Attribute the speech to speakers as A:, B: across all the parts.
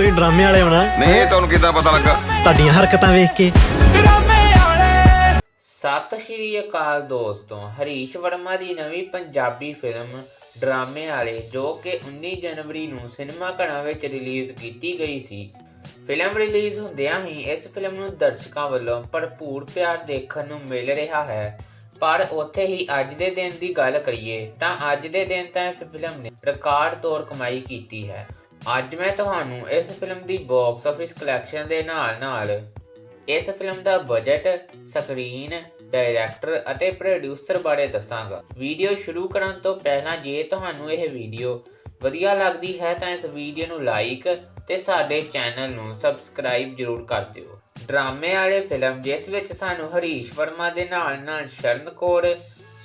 A: ਤੁਸੀਂ ਡਰਾਮੇ ਵਾਲੇ ਹੋਣਾ।
B: ਨਹੀਂ ਇਹ ਤੁਹਾਨੂੰ ਕਿੱਦਾਂ ਪਤਾ ਲੱਗਾ?
A: ਤੁਹਾਡੀਆਂ ਹਰਕਤਾਂ ਵੇਖ ਕੇ।
C: ਸਤਿ ਸ਼੍ਰੀ ਅਕਾਲ ਦੋਸਤੋ ਹਰੀਸ਼ ਵਰਮਾ ਦੀ ਨਵੀਂ ਪੰਜਾਬੀ ਫਿਲਮ ਡਰਾਮੇ ਵਾਲੇ ਜੋ ਕਿ 19 ਜਨਵਰੀ ਨੂੰ ਸਿਨੇਮਾ ਘਰਾਂ ਵਿੱਚ ਰਿਲੀਜ਼ ਕੀਤੀ ਗਈ ਸੀ। ਫਿਲਮ ਰਿਲੀਜ਼ ਹੁੰਦਿਆਂ ਹੀ ਇਸ ਫਿਲਮ ਨੂੰ ਦਰਸ਼ਕਾਂ ਵੱਲੋਂ ਭਰਪੂਰ ਪਿਆਰ ਦੇਖਣ ਨੂੰ ਮਿਲ ਰਿਹਾ ਹੈ। ਪਰ ਉੱਥੇ ਹੀ ਅੱਜ ਦੇ ਦਿਨ ਦੀ ਗੱਲ ਕਰੀਏ ਤਾਂ ਅੱਜ ਦੇ ਦਿਨ ਤਾਂ ਇਸ ਫਿਲਮ ਨੇ ਰਿਕਾਰਡ ਤੌਰ ਕਮਾਈ ਕੀਤੀ ਹੈ। ਅੱਜ ਮੈਂ ਤੁਹਾਨੂੰ ਇਸ ਫਿਲਮ ਦੀ ਬਾਕਸ ਆਫਿਸ ਕਲੈਕਸ਼ਨ ਦੇ ਨਾਲ-ਨਾਲ ਇਸ ਫਿਲਮ ਦਾ ਬਜਟ ਸਕਰੀਨ ਡਾਇਰੈਕਟਰ ਅਤੇ ਪ੍ਰੋਡਿਊਸਰ ਬਾਰੇ ਦੱਸਾਂਗਾ। ਵੀਡੀਓ ਸ਼ੁਰੂ ਕਰਨ ਤੋਂ ਪਹਿਲਾਂ ਜੇ ਤੁਹਾਨੂੰ ਇਹ ਵੀਡੀਓ ਵਧੀਆ ਲੱਗਦੀ ਹੈ ਤਾਂ ਇਸ ਵੀਡੀਓ ਨੂੰ ਲਾਈਕ ਤੇ ਸਾਡੇ ਚੈਨਲ ਨੂੰ ਸਬਸਕ੍ਰਾਈਬ ਜਰੂਰ ਕਰ ਦਿਓ। ਡਰਾਮੇ ਵਾਲੇ ਫਿਲਮ ਜਿਸ ਵਿੱਚ ਸਾਨੂੰ ਹਰੀਸ਼ ਵਰਮਾ ਦੇ ਨਾਲ ਨਾਲ ਸ਼ਰਨ ਕੌਰ,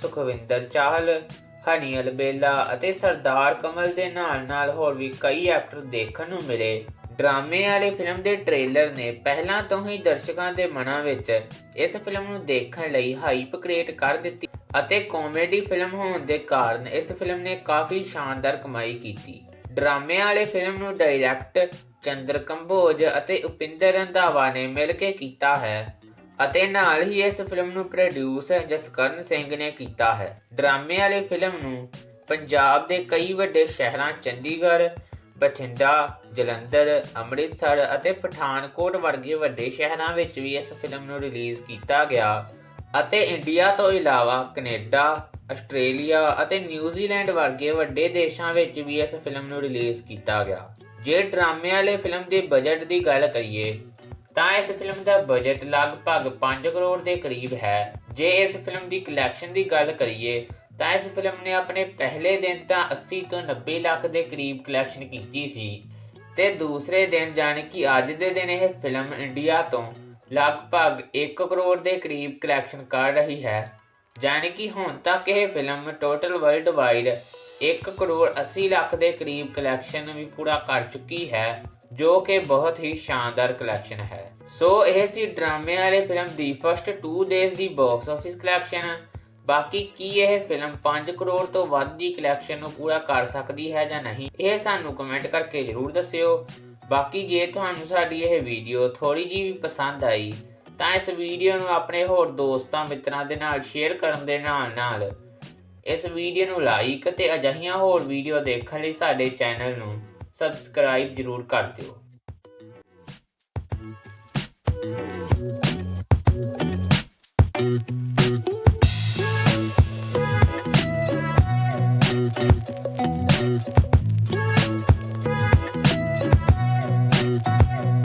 C: ਸੁਖਵਿੰਦਰ ਚਾਹਲ ਹਨੀ ਅਲਬੇਲਾ ਅਤੇ ਸਰਦਾਰ ਕਮਲ ਦੇ ਨਾਲ ਨਾਲ ਹੋਰ ਵੀ ਕਈ ਐਕਟਰ ਦੇਖਣ ਨੂੰ ਮਿਲੇ। ਡਰਾਮੇ ਵਾਲੇ ਫਿਲਮ ਦੇ ਟ੍ਰੇਲਰ ਨੇ ਪਹਿਲਾਂ ਤੋਂ ਹੀ ਦਰਸ਼ਕਾਂ ਦੇ ਮਨਾਂ ਵਿੱਚ ਇਸ ਫਿਲਮ ਨੂੰ ਦੇਖਣ ਲਈ ਹਾਈਪ ਕ੍ਰੀਏਟ ਕਰ ਦਿੱਤੀ ਅਤੇ ਕਾਮੇਡੀ ਫਿਲਮ ਹੋਣ ਦੇ ਕਾਰਨ ਇਸ ਫਿਲਮ ਨੇ ਕਾਫੀ ਸ਼ਾਨਦਾਰ ਕਮਾਈ ਕੀਤੀ। ਡਰਾਮੇ ਵਾਲੇ ਫਿਲਮ ਨੂੰ ਡਾਇਰੈਕਟ ਚੰਦਰ ਕੰਬੋਜ ਅਤੇ ਉਪਿੰਦਰ ਰੰਧਾਵਾ ਨੇ ਮਿਲ ਕੇ ਕੀਤਾ ਹੈ। ਅਤੇ ਨਾਲ ਹੀ ਇਸ ਫਿਲਮ ਨੂੰ ਪ੍ਰੋਡਿਊਸ ਜਸਕਰਨ ਸਿੰਘ ਨੇ ਕੀਤਾ ਹੈ। ਡਰਾਮੇ ਵਾਲੀ ਫਿਲਮ ਨੂੰ ਪੰਜਾਬ ਦੇ ਕਈ ਵੱਡੇ ਸ਼ਹਿਰਾਂ ਚੰਡੀਗੜ੍ਹ, ਬਠਿੰਡਾ, ਜਲੰਧਰ, ਅੰਮ੍ਰਿਤਸਰ ਅਤੇ ਪਠਾਨਕੋਟ ਵਰਗੇ ਵੱਡੇ ਸ਼ਹਿਰਾਂ ਵਿੱਚ ਵੀ ਇਸ ਫਿਲਮ ਨੂੰ ਰਿਲੀਜ਼ ਕੀਤਾ ਗਿਆ ਅਤੇ ਇੰਡੀਆ ਤੋਂ ਇਲਾਵਾ ਕੈਨੇਡਾ, ਆਸਟ੍ਰੇਲੀਆ ਅਤੇ ਨਿਊਜ਼ੀਲੈਂਡ ਵਰਗੇ ਵੱਡੇ ਦੇਸ਼ਾਂ ਵਿੱਚ ਵੀ ਇਸ ਫਿਲਮ ਨੂੰ ਰਿਲੀਜ਼ ਕੀਤਾ ਗਿਆ। ਜੇ ਡਰਾਮੇ ਵਾਲੇ ਫਿਲਮ ਦੇ ਬਜਟ ਦੀ ਗੱਲ ਕਰੀਏ ਤਾਂ ਇਸ ਫਿਲਮ ਦਾ ਬਜਟ ਲਗਭਗ 5 ਕਰੋੜ ਦੇ ਕਰੀਬ ਹੈ। ਜੇ ਇਸ ਫਿਲਮ ਦੀ ਕਲੈਕਸ਼ਨ ਦੀ ਗੱਲ ਕਰੀਏ, ਤਾਂ ਇਸ ਫਿਲਮ ਨੇ ਆਪਣੇ ਪਹਿਲੇ ਦਿਨ ਤਾਂ 80 ਤੋਂ 90 ਲੱਖ ਦੇ ਕਰੀਬ ਕਲੈਕਸ਼ਨ ਕੀਤੀ ਸੀ ਤੇ ਦੂਸਰੇ ਦਿਨ ਜਾਣੀ ਕਿ ਅੱਜ ਦੇ ਦਿਨ ਇਹ ਫਿਲਮ ਇੰਡੀਆ ਤੋਂ ਲਗਭਗ 1 ਕਰੋੜ ਦੇ ਕਰੀਬ ਕਲੈਕਸ਼ਨ ਕਰ ਰਹੀ ਹੈ। ਜਾਣੀ ਕਿ ਹੁਣ ਤੱਕ ਇਹ film total worldwide 1 crore 80 lakh ਦੇ ਕਰੀਬ ਕਲੈਕਸ਼ਨ ਵੀ ਪੂਰਾ ਕਰ ਚੁੱਕੀ ਹੈ। ਜੋ ਕਿ ਬਹੁਤ ਹੀ ਸ਼ਾਨਦਾਰ ਕਲੈਕਸ਼ਨ ਹੈ। ਸੋ ਇਹ ਸੀ ਡਰਾਮੇ ਵਾਲੇ ਫਿਲਮ ਦੀ ਫਸਟ 2 ਡੇਜ਼ ਦੀ ਬਾਕਸ ਆਫਿਸ ਕਲੈਕਸ਼ਨ ਬਾਕੀ ਕੀ ਇਹ ਫਿਲਮ 5 ਕਰੋੜ ਤੋਂ ਵੱਧ ਦੀ ਕਲੈਕਸ਼ਨ ਨੂੰ ਪੂਰਾ ਕਰ ਸਕਦੀ ਹੈ ਜਾਂ ਨਹੀਂ, ਇਹ ਸਾਨੂੰ ਕਮੈਂਟ ਕਰਕੇ ਜਰੂਰ ਦੱਸਿਓ। ਬਾਕੀ ਜੇ ਤੁਹਾਨੂੰ ਸਾਡੀ ਇਹ ਵੀਡੀਓ ਥੋੜੀ ਜੀ ਵੀ ਪਸੰਦ ਆਈ, ਤਾਂ ਇਸ ਵੀਡੀਓ ਨੂੰ ਆਪਣੇ ਹੋਰ ਦੋਸਤਾਂ ਮਿੱਤਰਾਂ ਦੇ ਨਾਲ ਸ਼ੇਅਰ ਕਰਨ ਦੇ ਨਾਲ ਨਾਲ ਇਸ ਵੀਡੀਓ ਨੂੰ ਲਾਈਕ ਤੇ ਅਜਿਹੀਆਂ ਹੋਰ ਵੀਡੀਓ ਦੇਖਣ ਲਈ ਸਾਡੇ ਚੈਨਲ ਨੂੰ सब्सक्राइब ज़रूर कर दौ